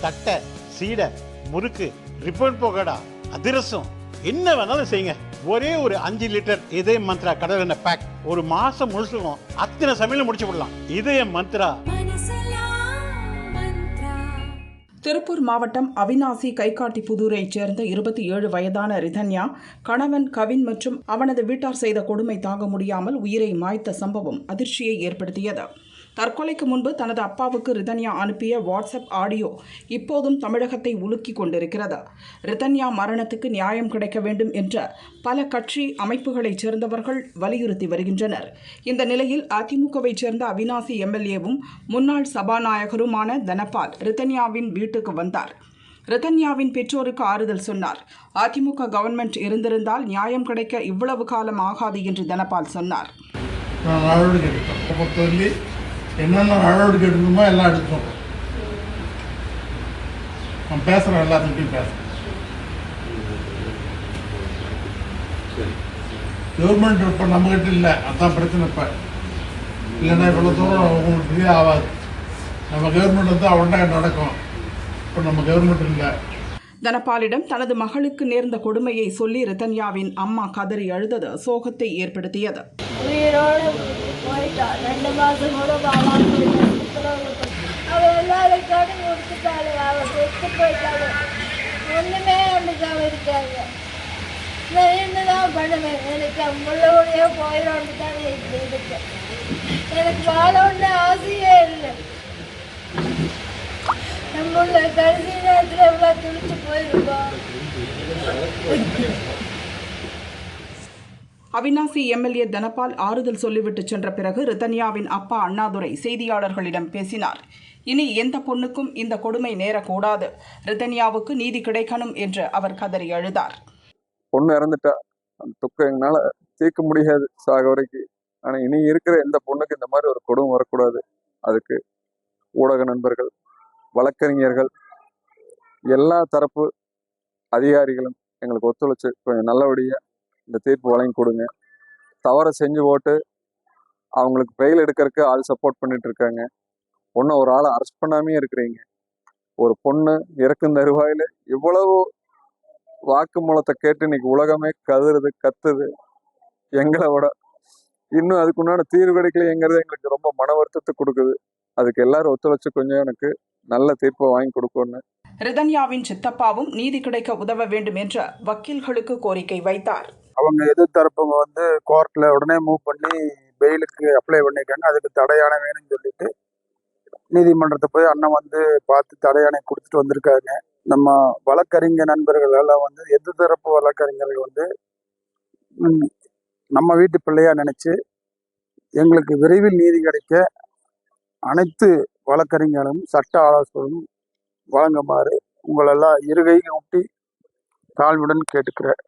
தட்டை சீடை முறுக்கு ரிப்பன் பகோடா அதிரசம் என்ன வேணாலும் செய்யுங்க. ஒரே ஒரு அஞ்சு லிட்டர் இதய மந்த்ரா கடல் எண்ணெய் பேக் ஒரு மாசம் முழுசுக்கும் அத்தனை சமையலும் முடிச்சு விடலாம். இதய மந்த்ரா. திருப்பூர் மாவட்டம் அவினாசி கைகாட்டி புதூரைச் சேர்ந்த இருபத்தி ஏழு வயதான ரிதன்யா கணவன் கவின் மற்றும் அவனது வீட்டார் செய்த கொடுமை தாங்க முடியாமல் உயிரை மாய்த்த சம்பவம் அதிர்ச்சியை ஏற்படுத்தியது. தற்கொலைக்கு முன்பு தனது அப்பாவுக்கு ரிதன்யா அனுப்பிய வாட்ஸ்அப் ஆடியோ இப்போதும் தமிழகத்தை உலுக்கி கொண்டிருக்கிறது. ரிதன்யா மரணத்துக்கு நியாயம் கிடைக்க வேண்டும் என்ற பல கட்சி அமைப்புகளைச் சேர்ந்தவர்கள் வலியுறுத்தி வருகின்றனர். இந்த நிலையில் அதிமுகவைச் சேர்ந்த அவினாசி எம்எல்ஏவும் முன்னாள் சபாநாயகருமான தனபால் ரிதன்யாவின் வீட்டுக்கு வந்தார். ரிதன்யாவின் பெற்றோருக்கு ஆறுதல் சொன்னார். அதிமுக கவர்மெண்ட் இருந்திருந்தால் நியாயம் கிடைக்க இவ்வளவு காலம் ஆகாது என்று தனபால் சொன்னார். என்னென்ன நடவடிக்கை எடுக்கணுமோ எல்லாம் எடுத்தோம் நான் பேசுகிறேன் எல்லாத்துக்கிட்டையும் பேசுகிறேன் கவர்மெண்ட் இப்போ நம்மகிட்ட இல்லை அதான் பிரச்சனை இப்போ. இல்லைன்னா இவ்வளோ தூரம் உங்களுக்கு ஆகாது. நம்ம கவர்மெண்ட் வந்து அவன்கிட்ட நடக்கும். இப்போ நம்ம கவர்மெண்ட் இல்லை. தனபாலிடம் தனது மகளுக்கு நேர்ந்த கொடுமையை சொல்லி ரத்தன்யாவின் அம்மா கதறி அழுதது சோகத்தை ஏற்படுத்தியது. உயிரோடு போயிட்டா ரெண்டு மாசம் கூட பாலாக்கு அவ எல்லாரும் கடன் கொடுத்துட்டாளு. அவ செத்து போயிட்டாளு. ஒண்ணுமே இருக்காங்க நான் என்னதான் பண்ணுவேன்? எனக்கு அவங்களோடய போயிடோன்னு தான் இப்படி இருக்கு. எனக்கு வாழணும்னு ஆசையே இல்லை. நம்மள கடைசி அவினாசி எம்எல்ஏ தனபால் ஆறுதல் சொல்லிவிட்டு சென்ற பிறகு ரிதன்யாவின் அப்பா அண்ணாதுரை செய்தியாளர்களிடம் பேசினார். இனி எந்த பொண்ணுக்கும் இந்த கொடுமை நேரக்கூடாது. ரிதன்யாவுக்கு நீதி கிடைக்கணும் என்று அவர் கதறி அழுதார். பொண்ணு இறந்துட்டா அந்த துக்கம் எங்களால் தீர்க்க முடியாது சாக வரைக்கும் ஆனால் இனி இருக்கிற எந்த பொண்ணுக்கு இந்த மாதிரி ஒரு கொடுமை வரக்கூடாது. அதுக்கு ஊடக நண்பர்கள் வழக்கறிஞர்கள் எல்லா தரப்பு அதிகாரிகளும் எங்களுக்கு ஒத்துழைச்சு கொஞ்சம் நல்லபடியாக இந்த தீர்ப்பு வழங்கி கொடுங்க. தவறை செஞ்சு போட்டு அவங்களுக்கு பெயில் எடுக்கிறதுக்கு ஆள் சப்போர்ட் பண்ணிட்டு இருக்காங்க. பொண்ணை ஒரு ஆளை அரெஸ்ட் பண்ணாமே இருக்கிறீங்க. ஒரு பொண்ணு இறக்கும் தருவாயில் இவ்வளவு வாக்குமூலத்தை கேட்டு இன்னைக்கு உலகமே கதுருது கத்துது. எங்களை விட இன்னும் அதுக்குண்டான தீர்வு கிடைக்கலைங்கிறது எங்களுக்கு ரொம்ப மன வருத்தத்தை கொடுக்குது. அதுக்கு எல்லாரும் ஒத்துழைச்சு கொஞ்சம் எனக்கு நல்ல தீர்ப்பை வாங்கி கொடுக்கணும் ரிதன்யாவின் சித்தப்பாவும் நீதி கிடைக்க உதவ வேண்டும் என்று வக்கீல்களுக்கு கோரிக்கை வைத்தார். அவங்க எதிர்த்தரப்பு வந்து கோர்ட்ல உடனே மூவ் பண்ணி பெயிலுக்கு அப்ளை பண்ணியிருக்காங்க அதுக்கு தடையானை வேணும்னு சொல்லிட்டு நீதிமன்றத்தை போய் அண்ணன் வந்து பார்த்து தடையானை கொடுத்துட்டு வந்திருக்காங்க. நம்ம வழக்கறிஞர் நண்பர்கள் எல்லாம் வந்து எதிர்த்தரப்பு வழக்கறிஞர்கள் வந்து நம்ம வீட்டு பிள்ளையா நினைச்சு எங்களுக்கு விரைவில் நீதி கிடைக்க அனைத்து வழக்கறிஞர்களும் சட்ட ஆலோசகரும் வழங்குமாறு உங்களெல்லாம் இருகையை ஊட்டி தாழ்வுடன் கேட்டுக்கிறேன்.